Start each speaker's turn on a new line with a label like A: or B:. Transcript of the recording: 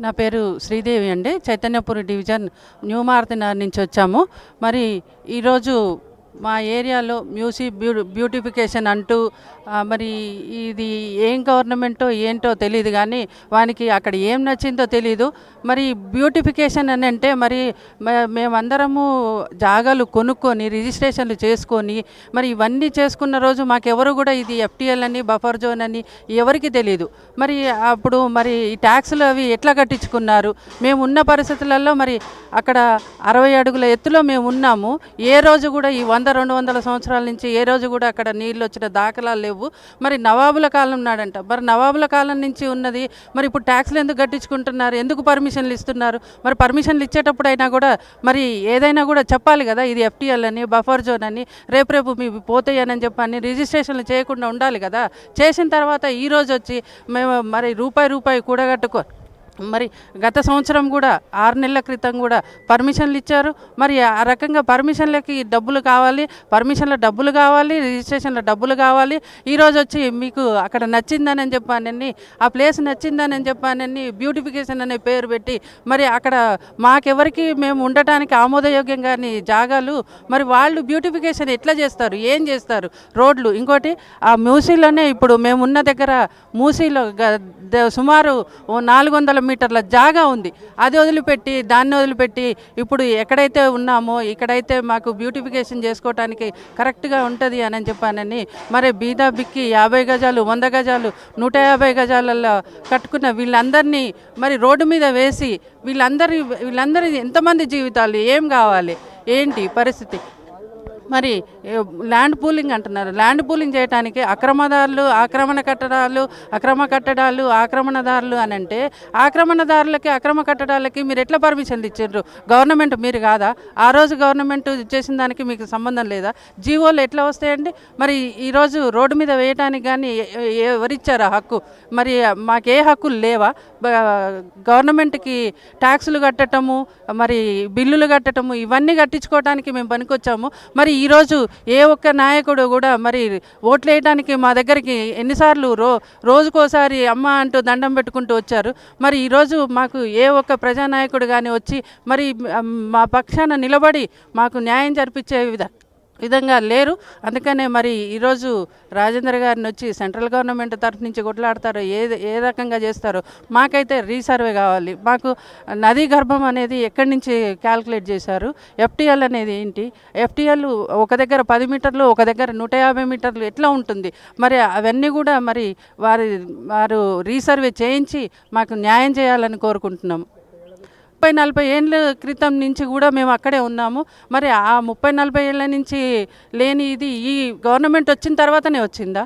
A: నా పేరు శ్రీదేవి అండి. చైతన్యపురి డివిజన్ న్యూ మారుతినగర్ నుంచి వచ్చాము. మరి ఈరోజు మా ఏరియాలో మ్యూజిక్ బ్యూ బ్యూటిఫికేషన్ అంటూ మరి ఇది ఏం గవర్నమెంటో ఏంటో తెలియదు కానీ వానికి అక్కడ ఏం నచ్చిందో తెలియదు మరి బ్యూటిఫికేషన్ అని అంటే మరి మేమందరము జాగాలు కొనుక్కొని రిజిస్ట్రేషన్లు చేసుకొని మరి ఇవన్నీ చేసుకున్న రోజు మాకెవరు కూడా ఇది ఎఫ్టీఎల్ అని బఫర్ జోన్ అని ఎవరికి తెలియదు మరి అప్పుడు మరి ఈ ట్యాక్సులు అవి ఎట్లా కట్టించుకున్నారు? మేము ఉన్న పరిస్థితులలో మరి అక్కడ అరవై అడుగుల ఎత్తులో మేము ఉన్నాము ఏ రోజు కూడా ఈ వంద రెండు వందల సంవత్సరాల నుంచి ఏ రోజు కూడా అక్కడ నీళ్ళు వచ్చిన దాఖలాలు లేవు. మరి నవాబుల కాలం నాడంట. మరి నవాబుల కాలం నుంచి ఉన్నది మరి ఇప్పుడు ట్యాక్స్లు ఎందుకు కట్టించుకుంటున్నారు? ఎందుకు పర్మిషన్లు ఇస్తున్నారు? మరి పర్మిషన్లు ఇచ్చేటప్పుడు అయినా కూడా మరి ఏదైనా కూడా చెప్పాలి కదా ఇది ఎఫ్టీఎల్ అని బఫర్ జోన్ అని రేపు రేపు మీ పోతాయని చెప్పని రిజిస్ట్రేషన్లు చేయకుండా ఉండాలి కదా. చేసిన తర్వాత ఈ రోజు వచ్చి మేము మరి రూపాయి రూపాయి కూడగట్టుకో మరి గత సంవత్సరం కూడా ఆరు నెలల క్రితం కూడా పర్మిషన్లు ఇచ్చారు. మరి ఆ రకంగా పర్మిషన్లకి డబ్బులు కావాలి పర్మిషన్ల డబ్బులు కావాలి రిజిస్ట్రేషన్ల డబ్బులు కావాలి. ఈరోజు వచ్చి మీకు అక్కడ నచ్చిందని చెప్పానని ఆ ప్లేస్ నచ్చిందని చెప్పానని బ్యూటిఫికేషన్ అనే పేరు పెట్టి మరి అక్కడ మాకెవరికి మేము ఉండటానికి ఆమోదయోగ్యంగాని జాగాలు మరి వాళ్ళు బ్యూటిఫికేషన్ ఎట్లా చేస్తారు ఏం చేస్తారు రోడ్లు. ఇంకోటి ఆ మూసీలోనే ఇప్పుడు మేము ఉన్న దగ్గర మూసీలో గ- ద- సుమారు నాలుగు వందల మీటర్ల జాగా ఉంది. అది వదిలిపెట్టి దాన్ని వదిలిపెట్టి ఇప్పుడు ఎక్కడైతే ఉన్నామో ఇక్కడైతే మాకు బ్యూటిఫికేషన్ చేసుకోవటానికి కరెక్ట్గా ఉంటుంది అని చెప్పానని మరి బీదా బిక్కి యాభై గజాలు వంద గజాలు నూట యాభై గజాలలో కట్టుకున్న వీళ్ళందరినీ మరి రోడ్డు మీద వేసి వీళ్ళందరి వీళ్ళందరి ఎంతమంది జీవితాలు ఏం కావాలి ఏంటి పరిస్థితి? మరి ల్యాండ్ పూలింగ్ అంటున్నారు. ల్యాండ్ పూలింగ్ చేయడానికి అక్రమదారులు ఆక్రమణ కట్టడాలు అక్రమ కట్టడాలు ఆక్రమణదారులు అని అంటే ఆక్రమణదారులకి అక్రమ కట్టడాలకి మీరు ఎట్లా పర్మిషన్లు ఇచ్చారు గవర్నమెంట్ మీరు కాదా? ఆ రోజు గవర్నమెంట్ చేసిన దానికి మీకు సంబంధం లేదా? జీవోలు ఎట్లా వస్తాయండి? మరి ఈరోజు రోడ్డు మీద వేయటానికి కానీ ఎవరిచ్చారు ఆ హక్కు? మరి మాకే హక్కులు లేవా? గవర్నమెంట్కి ట్యాక్సులు కట్టటము మరి బిల్లులు కట్టటము ఇవన్నీ కట్టించుకోవడానికి మేము పనికొచ్చాము. మరి ఈరోజు ఏ ఒక్క నాయకుడు కూడా మరి ఓట్లు వేయడానికి మా దగ్గరికి ఎన్నిసార్లు రో రోజుకోసారి అమ్మ అంటూ దండం పెట్టుకుంటూ వచ్చారు. మరి ఈరోజు మాకు ఏ ఒక్క ప్రజానాయకుడు కానీ వచ్చి మరి మా పక్షాన నిలబడి మాకు న్యాయం జరిపించే విధ విధంగా లేరు. అందుకనే మరి ఈరోజు రాజేంద్ర గారిని వచ్చి సెంట్రల్ గవర్నమెంట్ తరఫు నుంచి కొట్లాడతారో ఏ ఏ రకంగా చేస్తారో మాకైతే రీసర్వే కావాలి. మాకు నదీ గర్భం అనేది ఎక్కడి నుంచి క్యాల్కులేట్ చేశారు? ఎఫ్టీఎల్ అనేది ఏంటి? ఎఫ్టీఎల్ ఒక దగ్గర పది మీటర్లు ఒక దగ్గర నూట యాభై మీటర్లు ఎట్లా ఉంటుంది? మరి అవన్నీ కూడా మరి వారి వారు రీసర్వే చేయించి మాకు న్యాయం చేయాలని కోరుకుంటున్నాము. ముప్పై నలభై ఏళ్ళ క్రితం నుంచి కూడా మేము అక్కడే ఉన్నాము. మరి ఆ ముప్పై నలభై ఏళ్ళ నుంచి లేని ఇది ఈ గవర్నమెంట్ వచ్చిన తర్వాతనే వచ్చిందా?